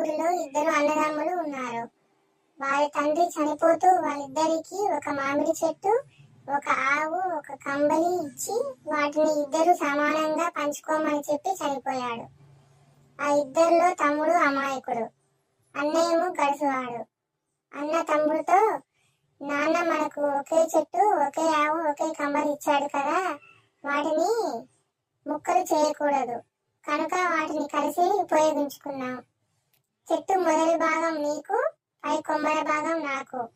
ఊరిలో ఇద్దరు అన్నదమ్ములు ఉన్నారు. వారి తండ్రి చనిపోతూ వాళ్ళిద్దరికి ఒక మామిడి చెట్టు ఒక ఆవు ఒక కంబలి ఇచ్చి వాటిని ఇద్దరు సమానంగా పంచుకోమని చెప్పి చనిపోయాడు. ఆ ఇద్దరిలో తమ్ముడు అమాయకుడు అన్నయ్యము గడుసువాడు. అన్న తమ్ముడితో నాన్న మనకు ఒకే చెట్టు ఒకే ఆవు ఒకే కంబలి ఇచ్చాడు కదా వాటిని ముక్కలు చేయకూడదు. కనుక వాటిని కలిసి ఉపయోగించుకున్నాం చెట్టు మొదటి భాగం నీకు పై కొమ్మల భాగం నాకు.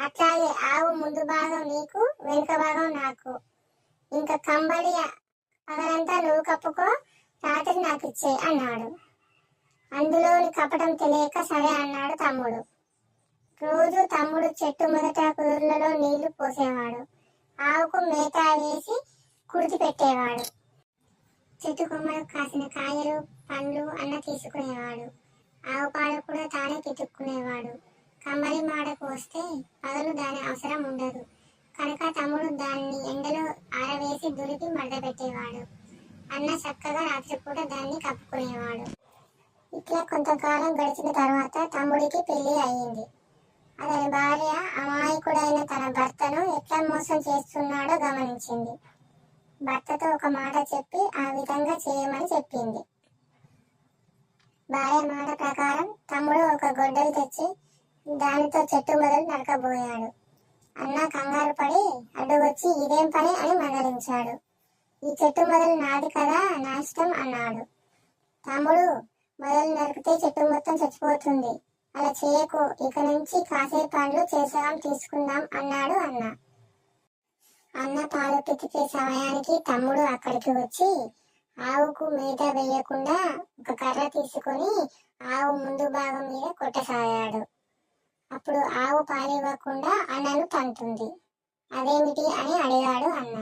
అట్లాగే ఆవు ముందు భాగం నీకు వెనుక భాగం నాకు. ఇంకా కంబడి పగలంతా నువ్వు కప్పుకో రాత్రి నాకు ఇచ్చే అన్నాడు. అందులోని కపటం తెలియక సరే అన్నాడు తమ్ముడు. రోజు తమ్ముడు చెట్టు మొదట కుదుర్లలో నీళ్ళు పోసేవాడు. ఆవుకు మేత వేసి కుడితి పెట్టేవాడు. చెట్టు కొమ్మలు కాసిన కాయలు పండ్లు అన్న తీసుకునేవాడు. ఆవు పాలు కూడా తానే తిట్టుకునేవాడు కమ్మలి మాడకు వస్తే పగలు దాని అవసరం ఉండదు కనుక తమ్ముడు దాన్ని ఎండలో ఆరవేసి దులిపి మడతపెట్టేవాడు. అన్న చక్కగా రాత్రిపూట దాన్ని కప్పుకునేవాడు. ఇట్లా కొంతకాలం గడిచిన తర్వాత తమ్ముడికి పెళ్ళి అయ్యింది. అతని భార్య అమాయకుడైన తన భర్తను ఎట్లా మోసం చేస్తున్నాడో గమనించింది. భర్తతో ఒక మాట చెప్పి ఆ విధంగా చేయమని చెప్పింది. భార్య మాట ప్రకారం తమ్ముడు ఒక గొడ్డలు తెచ్చి దానితో చెట్టు మొదలు నరకబోయాడు. అన్న కంగారు పడి అడ్డువచ్చి ఇదేం పని అని మందలించాడు. ఈ చెట్టు మొదలు నాది కదా నా ఇష్టం అన్నాడు. తమ్ముడు మొదలు నరికితే చెట్టు మొత్తం చచ్చిపోతుంది. అలా చేయకు ఇక నుంచి కాసే పండ్లు చేసాం తీసుకుందాం అన్నాడు అన్న. అన్న పాలు పితికే సమయానికి తమ్ముడు అక్కడికి వచ్చి ఆవుకు మేత వేయకుండా ఒక కర్ర తీసుకొని ఆవు ముందు భాగం మీద కొట్టసాగాడు. అప్పుడు ఆవు పాలివ్వకుండా అన్నను తంతుంది అదేమిటి? అని అడిగాడు అన్న.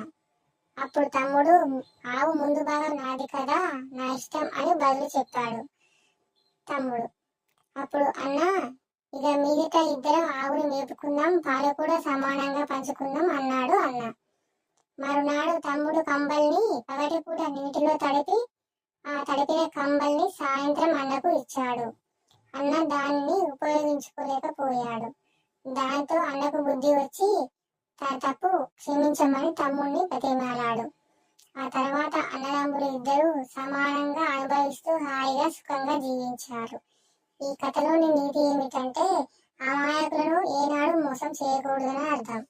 అప్పుడు తమ్ముడు ఆవు ముందు భాగం నాది కదా నా ఇష్టం అని బదులు చెప్పాడు తమ్ముడు. అప్పుడు అన్న ఇక మిగతా ఇద్దరం ఆవుని మేపుకుందాం పాలు కూడా సమానంగా పంచుకుందాం అన్నాడు అన్న. మరునాడు తమ్ముడు కంబల్ని పగటిపూట నీటిలో తడిపి ఆ తడిపిన కంబల్ని సాయంత్రం అన్నకు ఇచ్చాడు. అన్న దానిని ఉపయోగించుకోలేకపోయాడు. దాంతో అన్నకు బుద్ధి వచ్చి తన తప్పు క్షమించమని తమ్ముడిని ప్రతిమాలాడు ఆ తర్వాత అన్నదమ్ములు ఇద్దరు సమానంగా అనుభవిస్తూ హాయిగా సుఖంగా జీవించారు. ఈ కథలోని నీతి ఏమిటంటే అమాయకులను ఏనాడు మోసం చేయకూడదని అర్థం.